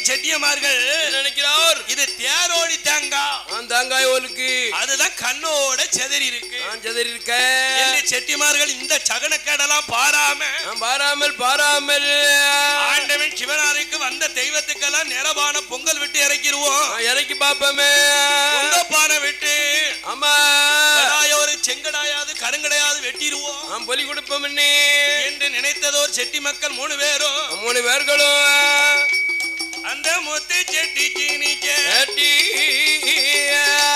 நினைக்காங்க செட்டியமார்கள் என்ன நினைக்கிறார்? இது தேரோடி தேங்காய் தேங்காய் ஓலுக்கு. அதுதான் கண்ணோட செதறி இருக்கு. சதறி இருக்கேன் என்று செட்டிமார்கள் இந்த சகனக்கேடெல்லாம் பாராம. நான் பாராமல் பாராமல். ஆண்டவன் சிவனாருக்கு வந்த தெய்வத்துக்கெல்லாம் நிறவான பொங்கல் விட்டு இறக்கிடுவோம். இறக்கி பாப்பமே பொங்கப்பானை விட்டு ஆமா. ஒரு செங்கடாயாது கருங்கடையாது வெட்டிடுவோம். பொலி கொடுப்போம் என்று நினைத்ததோர் செட்டி மக்கள் மூணு பேரும். மூணு பேர்களும். அந்த முத்து செட்டி சீனிக்க ஏட்டி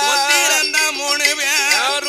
முத்திரந்த மூணு பேர்.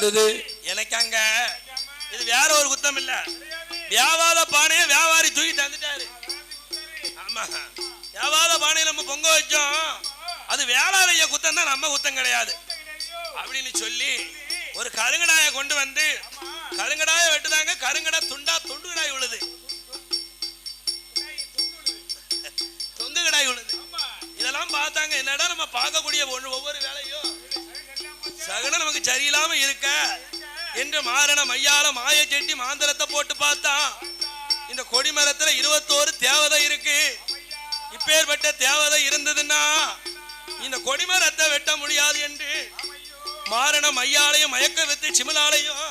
இருந்தது. எனக்கு அங்க இது வேற ஒரு குத்தம் இல்ல. வியாபார பானையை வியாபாரி தூக்கி தந்துட்டாரு. ஆமா. வியாபார பானையை நம்ம பொங்க வச்சோம். அது வேளாளைய குத்தம் தான் நம்ம குத்தம் கிடையாது. அப்படின்னு சொல்லி ஒரு கருங்கடாயை கொண்டு வந்து கருங்கடாயை வெட்டுதாங்க கருங்கடா துண்டா துண்டு கடாய் உள்ளது தொங்கு கடாய் உள்ளது இதெல்லாம் பார்த்தாங்க. என்னடா நம்ம பார்க்கக்கூடிய ஒன்று ஒவ்வொரு வேலையும் சகனம் நமக்கு சரியில்லாம இருக்க. என்று மாரண மையால மாய செட்டி மாந்திரத்தை போட்டு பார்த்தான். இந்த கொடிமரத்துல இருபத்தோரு தேவதை இருக்கு. இப்பேற்பட்ட தேவதை இருந்ததுன்னா இந்த கொடிமரத்தை வெட்ட முடியாது என்று மாரண மையாலையும் மயக்க வித்து சிமிலாலையும்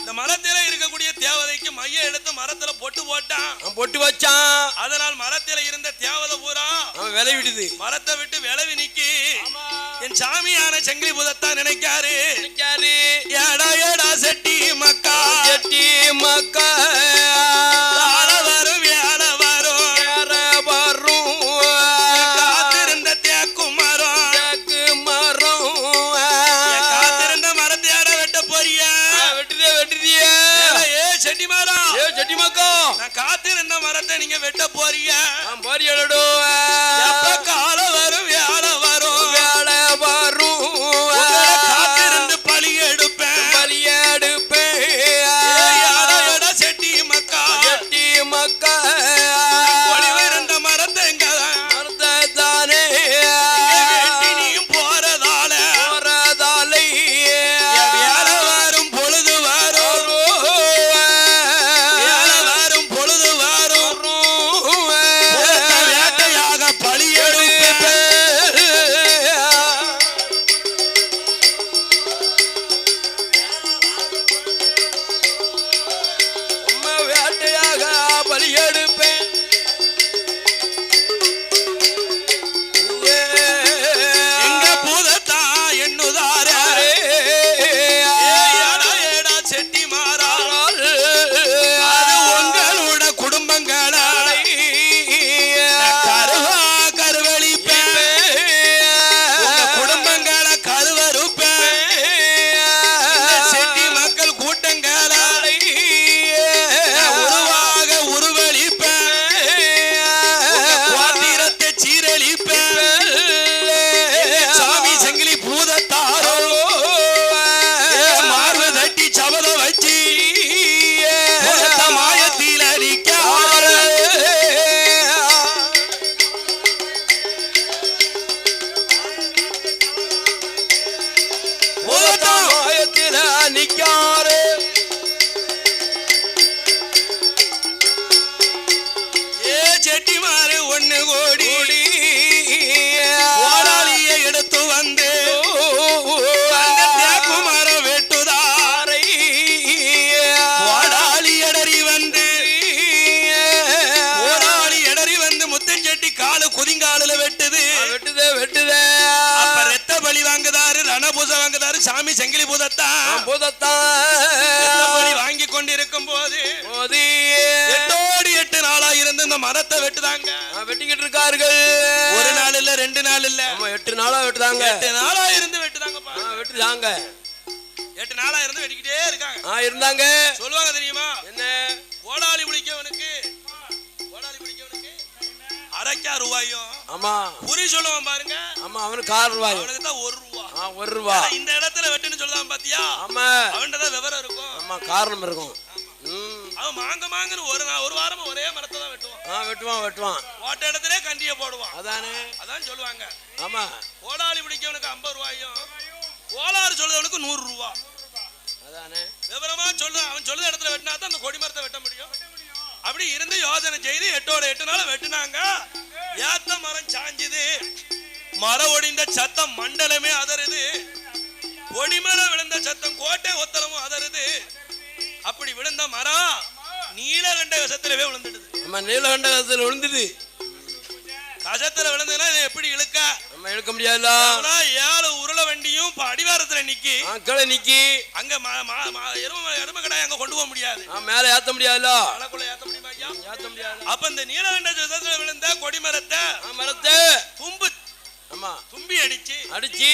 இந்த மரத்தில இருக்கக்கூடிய தேவதைக்கு மைய எடுத்து மரத்துல பொட்டு போட்டான். பொட்டு வச்சான். அதனால் மரத்தில இருந்த தேவதை பூரா அவன் விலை விடுது மரத்தை விட்டு விளவி நிக்கி. சாமியான சங்கிலி புதத்தான் நினைக்காரு நினைக்காரு. ஏடா ஏடா செட்டி சாமி செங்கிலி பூதத்தான் பூதத்தான் வாங்கி கொண்டிருக்கும் போது? எட்டோடு எட்டு நாளா இருந்து இந்த மரத்தை வெட்டுதாங்க. வெட்டிக்கிட்டு இருக்கார்கள். ஒரு நாள் இல்ல ரெண்டு நாள் இல்ல. எட்டு நாளா வெட்டுதாங்க. எட்டு நாளா இருந்து வெட்டுதாங்கப்பா ஆ, வெட்டுதாங்க. எட்டு நாளா இருந்து வெட்டிக்கிட்டே இருக்காங்க. ஆ இருந்தாங்க. சொல்லுவாங்க தெரியுமா? என்ன? கோடாலி பிடிக்கவனுக்கு கோடாலி பிடிக்கவனுக்கு அரைக்கா ரூபாயும் ஆமா. குறி சொல்லுவான் பாருங்க. ஆமா அவனுக்கு கார் ரூபாய் அவனுக்கு தான் ஒரு ஒரு ரூபா இந்த இடத்துல வெட்டுன்னு சொல்லுதான் பாத்தியா? ஆமா. அவன்கிட்ட தான் விவரம் இருக்கும். ஆமா காரணம் இருக்கும். அவன் மாங்க மாங்கன்னு ஒரு ஒரு வாரமா ஒரே மரத்தை தான் வெட்டுவான். ஆ வெட்டுவான் வெட்டுவான். போட்ட இடத்துல கண்டிய போடுவான். அதானே? அதான் சொல்லுவாங்க. ஆமா. கோடாலி பிடிக்கவனுக்கு ஐம்பது ரூபாயும் கோளாறு சொல்லுறவனுக்கு நூறு ரூபா. அதானே? விவரமா சொல்லு அவன் சொல்லுற இடத்துல வெட்டினா தான் அந்த கொடி மரத்தை வெட்ட முடியும். அப்படி இருந்து யோசனை செய்து எட்டோட எட்டு நாள் வெட்டுனாங்க. ஏத்த மரம் சாஞ்சுது. மரம் ஒடிந்த சத்தம் மண்டலமே அதருது. கொடிமரம் விழுந்த சத்தம் கோட்டை ஒத்தலமும் அதருது. அப்படி விழுந்த மரம் நீலகண்ட விஷத்திலவே விழுந்துடுது. நம்ம நீலகண்டகத்தில் விழுந்துது. கசத்துல விழுந்ததுன்னா எப்படி இழுக்க? நம்ம இழுக்க முடியாதுல்ல ஆனா ஏழு உருளை வண்டியும் இப்ப அடிவாரத்துல நிக்கி கீழே நிக்கி. அங்க எருமை எருமை கடாய் அங்க கொண்டு போக முடியாது. மேலே ஏத்த முடியாதுல்ல மலைக்குள்ள ஏத்த முடியுமா ஏத்த முடியாது. அப்ப இந்த நீலகண்ட ஜதத்துல விழுந்த கொடிமரத்தை ஆ மரத்தை தும்பு ஆமா. தும்பி அடிச்சு. அடிச்சு.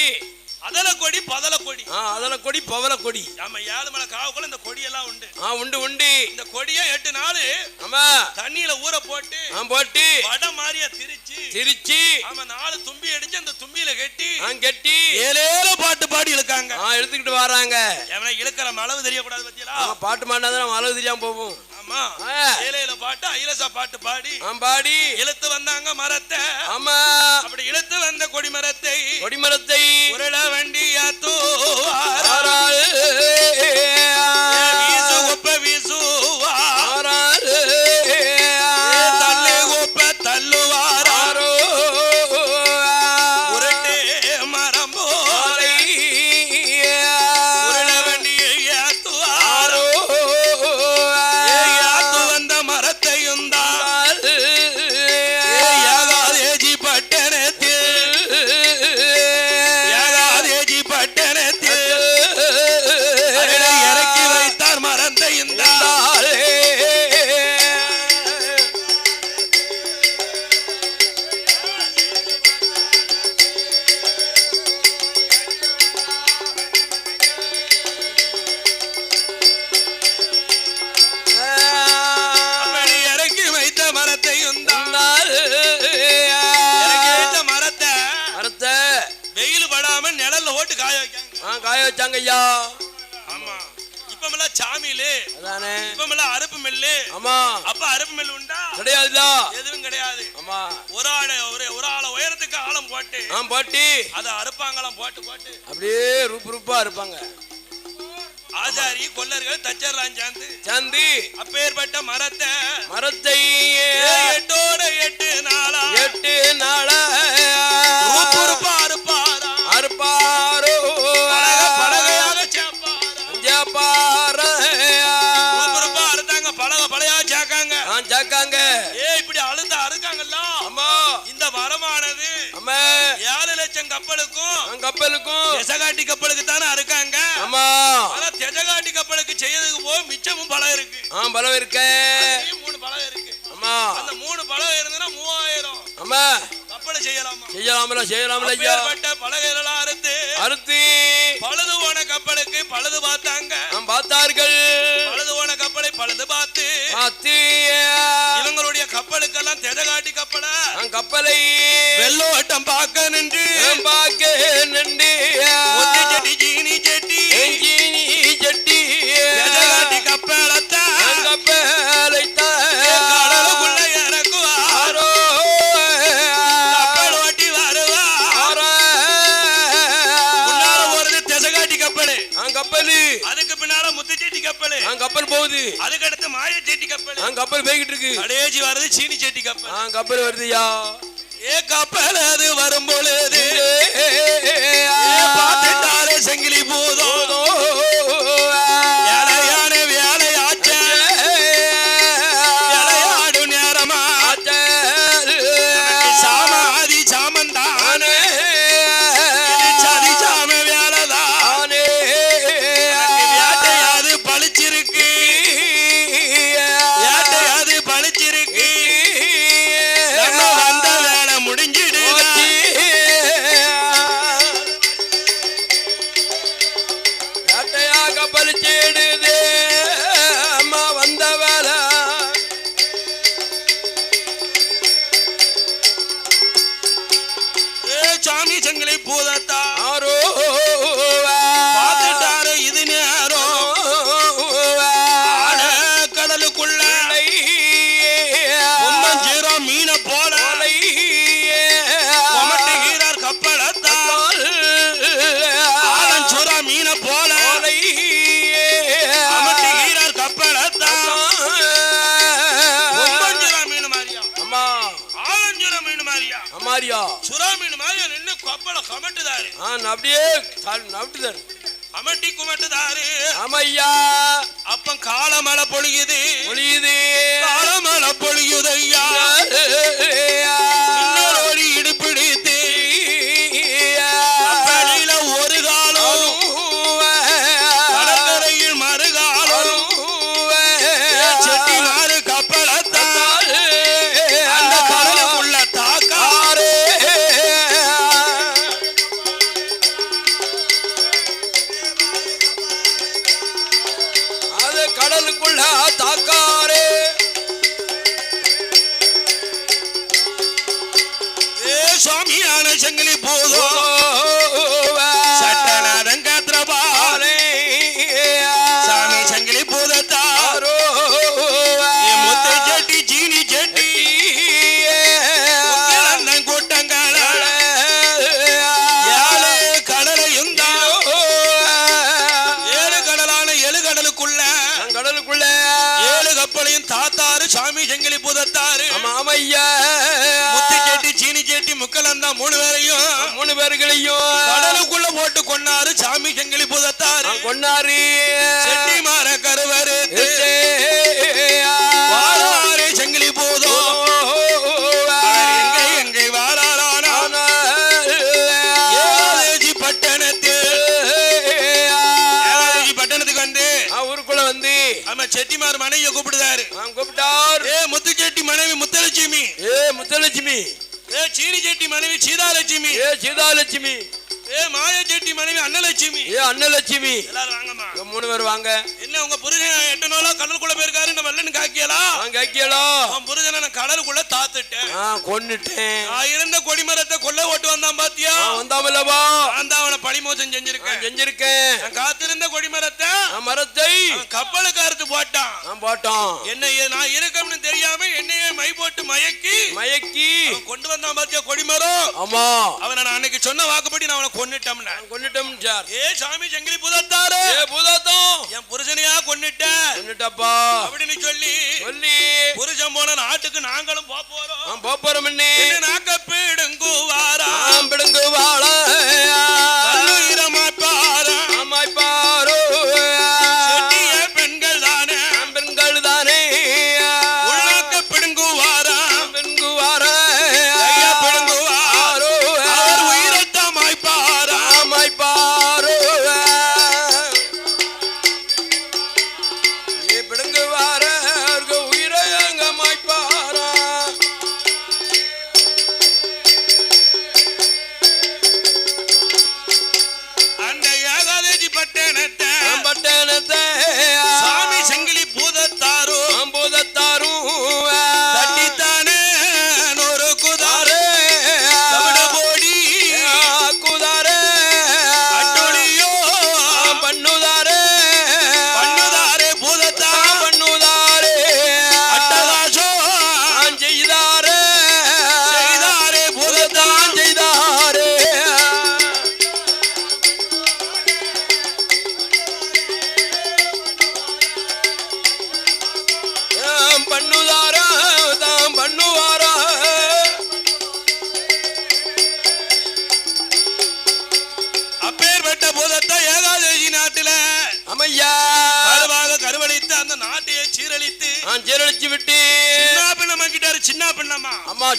அதல கொடி பதல கொடி. ஆ அதல கொடி பவள கொடி. ஆமா ஏழு மலை காவுக்குள்ள இந்த கொடி எல்லாம் உண்டு. ஆ உண்டு உண்டு. இந்த கொடியை எட்டு நாள் ஆமா. தண்ணியில ஊற போட்டு ஆ போட்டு. வட மாதிரியா திரிச்சு. திருச்சி. ஆமா நாலு தும்பி அடிச்சு அந்த தும்பியில கட்டி ஆ கெட்டி. ஏழேல பாட்டு பாடி இழுக்காங்க. ஆ எடுத்துக்கிட்டு வராங்க. எவனை இழுக்கிற அளவு தெரியக்கூடாது பத்தியலா? ஆமா பாட்டு மாட்டாதான் அளவு தெரியாம போகும். ஆமா. ஏழையில பாட்டு ஐலசா பாட்டு பாடி. பாடி இழுத்து வந்தாங்க மரத்தை. ஆமா. அப்படி இழுத்து வந்த கொடி மரத்தை கொடிமரத்தை. உருள வண்டியாத்தோ ஆறாறு வச்சாங்க ஐயா. ஆமா. இப்பமெல்லாம் சாமியிலு அதானே. இப்பமெல்லாம் அறுப்பு மில்லு. ஆமா. அப்ப அறுப்பு மில் உண்டா? கிடையாதுல எதுவும் கிடையாது. ஆமா. ஒரு ஆளை ஒரு ஒரு ஆளை உயரத்துக்கு ஆழம் போட்டு ஆ போட்டி. அதை அறுப்பாங்களாம் போட்டு போட்டு. அப்படியே ரூப் ரூப்பா இருப்பாங்க ஆசாரி கொல்லர்கள் தச்சர்லாம் சேர்ந்து. சந்தி அப்பேற்பட்ட மரத்தை மரத்தை எட்டோட எட்டு நாளா. எட்டு நாள. உறுப்புறுப்பா அறுப்பாரா? அறுப்பாரோ. லட்சம் கப்பலுக்கும் கப்பலுக்கும். தெசகாட்டி கப்பலுக்கு தானே அறுக்காங்க ஆமா. ஆனா தெசகாட்டி கப்பலுக்கு செய்யறதுக்கு போக மிச்சமும் பலம் இருக்கு. ஆ பலம் இருக்க. மூணு பலம் இருக்கு. ஆமா. அந்த மூணு பலம் இருந்ததுன்னா மூவாயிரம். ஆமா. கப்பலை செய்யலாமா? செய்யலாமல செய்யலாமல ஐயா. அப்பேற்பட்ட பலகைகளெல்லாம் அறுத்து அறுத்தி. பழுது போன கப்பலுக்கு பழுது பார்த்தாங்க. நாம் பார்த்தார்கள். பழுது போன கப்பலை பழுது பார்த்து பார்த்து. தெதகாட்டி கப்பலை? கப்பலை வெள்ளோட்டம் பார்க்க நின்று பார்க்க நான் கப்பல் போகுது. அதுக்கு அடுத்து மாயச்செட்டி கப்பல். நான் கப்பல் போய்கிட்டு இருக்கு. கடைசி வர்றது சீனி செட்டி கப்பல். நான் கப்பல் வருதுயா? ஏ கப்பல் அது வரும் பொழுது. பார்த்துட்டாலே செங்கிலி பூதம். ஏடு அம்மாரியா சுறா மீன் மாதிரியா நின்னு கப்பலை கமட்டுதாரு. ஆ அப்படியே நவிட்டுதான் கமட்டி குமட்டுதாரு. ஆமையா. அப்ப காலமழை பொழியுது. ஒளியுது காலமழை பொழியுது கடலுக்குள்ள. ஏழு கப்பலையும் தாத்தாரு சாமி செங்கிலி புதத்தாரு மாமையா முத்து செட்டி சீனி செட்டி முக்கலந்தா மூணு பேரையும். மூணு பேர்களையும். கடலுக்குள்ள போட்டு கொண்டாரு சாமி செங்கிலி புதத்தாரு கொண்டாரி செட்டி மாற கருவரு அவன் கூப்பிட்டார். ஏ முத்து செட்டி மனைவி முத்தலட்சுமி. ஏ முத்தலட்சுமி. ஏ சீனி செட்டி மனைவி சீதாலட்சுமி. ஏ சீதாலட்சுமி. ஏ மாய செட்டி மனைவி அன்னலட்சுமி. ஏ அன்னலட்சுமி. எல்லாரும் வாங்கம்மா. மூணு பேர் வாங்க. என்ன உங்க புருஷன் எட்டு நாளா கடலுக்குள்ள போயிருக்காரு இந்த வெள்ளன்னு காக்கியலா கேக்கியலோ. உன் புருஷனை நான் கடலுக்குள்ள தாத்துட்டேன். கொன்னுட்டேன். நான் இருந்த கொடிமரத்தை கொல்ல ஓட்டு வந்தான் பாத்தியா? வந்தாமல்லவா நான் தான் அவனை பழிமோசம் செஞ்சிருக்கேன். செஞ்சிருக்கேன். நான் காத்திருந்த கொடிமரத்தை மரத்தை கப்பலுக்கு அறுத்து போட்டான். நான் போட்டோம் என்ன நான் இருக்கம்னு தெரியாம என்னையே மை போட்டு மயக்கி மயக்கி கொண்டு வந்தான் பாத்தியா கொடிமரம்? ஆமா. அவனை நான் அன்னைக்கு சொன்ன வாக்குப்படி நான் அவனை கொன்னுட்டேன் நான் கொன்னுட்டோம் சார். ஏ சாமி செங்கிலி புதத்தாரு. ஏ பூதாத்தம். என் புருஷனையா கொன்னுட்டேன். கொன்னுட்டப்பா. அப்படின்னு சொல்லி சொல்லி. புருஷன் போன நாட்டுக்கு நாங்களும் போறோம். போறோம் என்ன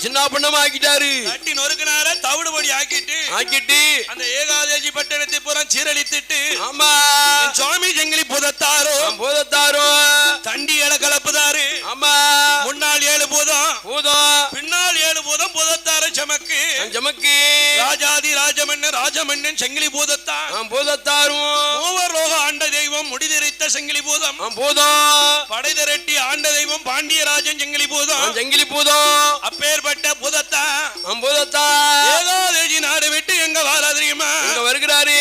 சின்ன பண்ணமா ஆக்கிட்டாரு தட்டி நொறுக்கினார தவிடுபடி ஆக்கிட்டு ஆக்கிட்டு அந்த ஏகாதேசி பட்டணத்தை பூரா சீரழித்துட்டு ஆமா. சுவாமி ஜங்கிலி புதத்தாரோ புதத்தாரோ. தண்டி இல கலப்புதாரு. ஆமா. முன்னால் ஏழு பூதம். பூதம். பின்னால் ஏழு பூதம் புதத்தார ஜமக்கு ஜமக்கு ராஜாதி ராஜமன்னன் ராஜமன்னன் செங்கிலி பூதத்தான். பூதத்தாரும். முடிதிரைத்த செங்கிலி பூதம். பூதம் படை திரட்டி ஆண்ட தெய்வம் பாண்டியராஜன் செங்கிலி பூதம். ஜங்கிலி பூதம் அப்பேற்பட்ட பூதத்தான் பூதத்தா. ஏகாதேஜி நாடு விட்டு எங்க வாரா தெரியுமா வருகிறாரு?